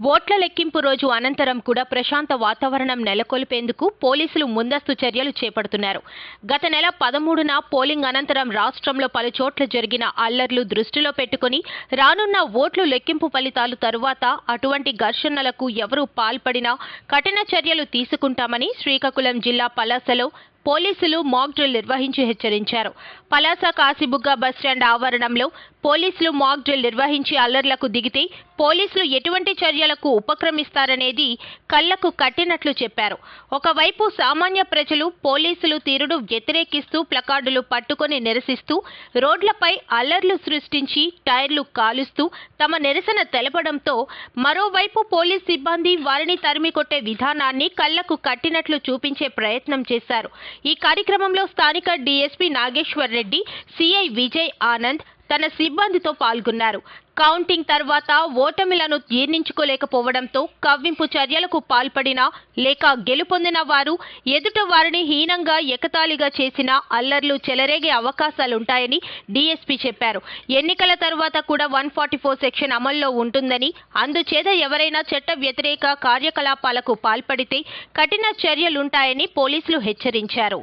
ఓట్ల లెక్కింపు రోజు అనంతరం కూడా ప్రశాంత వాతావరణం నెలకొల్పేందుకు పోలీసులు ముందస్తు చర్యలు చేపడుతున్నారు. గత నెల పదమూడున పోలింగ్ అనంతరం రాష్ట్రంలో పలు చోట్ల జరిగిన అల్లర్లు దృష్టిలో పెట్టుకుని రానున్న ఓట్లు లెక్కింపు ఫలితాలు తరువాత అటువంటి ఘర్షణలకు ఎవరూ పాల్పడినా కఠిన చర్యలు తీసుకుంటామని శ్రీకాకుళం జిల్లా పలాసలో పోలీసులు మాక్ డ్రిల్ నిర్వహించి హెచ్చరించారు. పలాస కాశీబుగ్గ బస్టాండ్ ఆవరణంలో పోలీసులు మాక్ డ్రిల్ నిర్వహించి అల్లర్లకు దిగితే పోలీసులు ఎటువంటి చర్యలకు ఉపక్రమిస్తారనేది కళ్ళకు కట్టినట్లు చెప్పారు. ఒకవైపు సామాన్య ప్రజలు పోలీసులు తీరును వ్యతిరేకిస్తూ ప్లకార్డులు పట్టుకొని నిరసిస్తూ రోడ్లపై అల్లర్లు సృష్టించి టైర్లు కాలుస్తూ తమ నిరసన తెలపడంతో మరోవైపు పోలీస్ సిబ్బంది వారిని తరిమి కొట్టే విధానాన్ని కళ్ళకు కట్టినట్లు చూపించే ప్రయత్నం చేశారు. ఈ కార్యక్రమంలో స్థానిక డీఎస్పీ నాగేశ్వర్ రెడ్డి సిఐ విజయ్ ఆనంద్ తన సిబ్బందితో పాల్గొన్నారు. కౌంటింగ్ తర్వాత ఓటమిలను జీర్ణించుకోలేకపోవడంతో కవ్వింపు చర్యలకు పాల్పడిన లేక గెలుపొందిన వారు ఎదుట వారిని హీనంగా ఎకతాళిగా చేసిన అల్లర్లు చెలరేగే అవకాశాలుంటాయని డీఎస్పీ చెప్పారు. ఎన్నికల తర్వాత కూడా వన్ ఫార్టీ ఫోర్ సెక్షన్ అమల్లో ఉంటుందని అందుచేత ఎవరైనా చట్ట వ్యతిరేక కార్యకలాపాలకు పాల్పడితే కఠిన చర్యలుంటాయని పోలీసులు హెచ్చరించారు.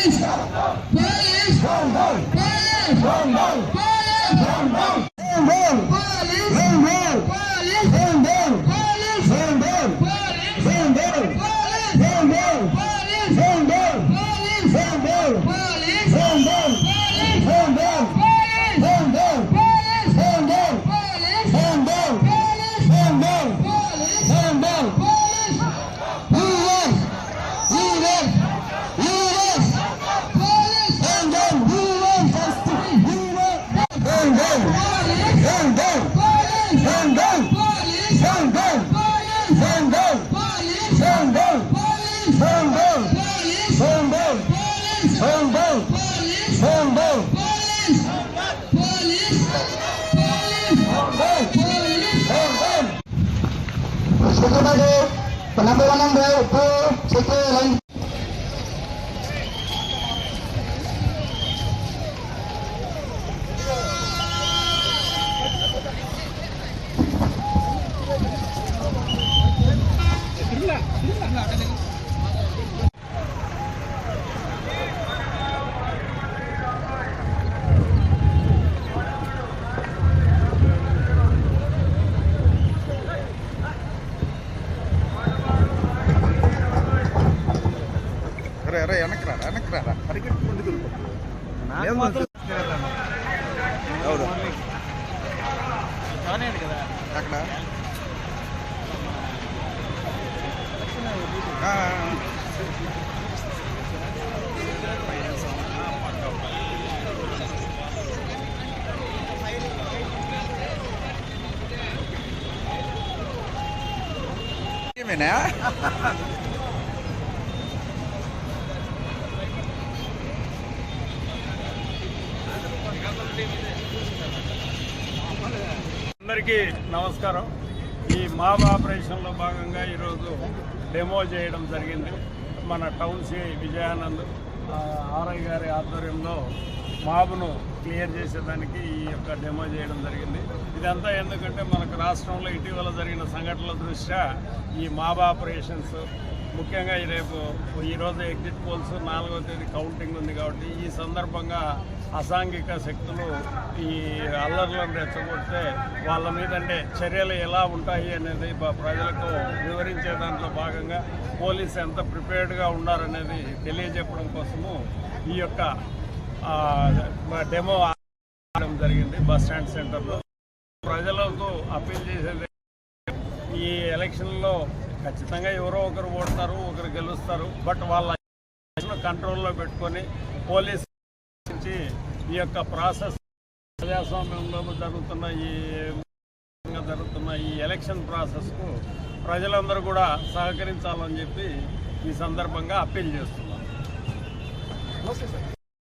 Pukul bagus penampilan wanang dia Pukul lain రారా? వెనక్కి రారా? పరిగెట్టు ముందుకు. ఎవరు? అక్కడ? ఆ, ఏమేనా? అందరికీ నమస్కారం. ఈ మాబ్ ఆపరేషన్లో భాగంగా ఈరోజు డెమో చేయడం జరిగింది. మన టౌన్ సిఐ విజయానంద్ ఆర్ఐ గారి ఆధ్వర్యంలో మాబును క్లియర్ చేసేదానికి ఈ యొక్క డెమో చేయడం జరిగింది. ఇదంతా ఎందుకంటే మనకు రాష్ట్రంలో ఇటీవల జరిగిన సంఘటనల దృష్ట్యా ఈ మాబ్ ఆపరేషన్స్ ముఖ్యంగా ఈ రేపు ఈరోజు ఎగ్జిట్ పోల్స్ నాలుగో తేదీ కౌంటింగ్ ఉంది కాబట్టి ఈ సందర్భంగా అసాంఘిక శక్తులు ఈ అల్లర్లను రెచ్చగొడితే వాళ్ళ మీద అంటే చర్యలు ఎలా ఉంటాయి అనేది ప్రజలకు వివరించే దాంట్లో భాగంగా పోలీసు ఎంత ప్రిపేర్డ్గా ఉన్నారనేది తెలియజెప్పడం కోసము ఈ యొక్క డెమో ఆడడం జరిగింది బస్ స్టాండ్ సెంటర్లో. ప్రజలకు అప్పీల్ చేసేది ఈ ఎలక్షన్లో ఖచ్చితంగా ఎవరో ఒకరు ఓడతారు ఒకరు గెలుస్తారు బట్ వాళ్ళ కంట్రోల్లో పెట్టుకొని పోలీస్ ఈ యొక్క ప్రాసెస్ ప్రజాస్వామ్యంలో జరుగుతున్న ఈ జరుగుతున్న ఈ ఎలక్షన్ ప్రాసెస్కు ప్రజలందరూ కూడా సహకరించాలని చెప్పి ఈ సందర్భంగా అప్పీల్ చేస్తున్నాను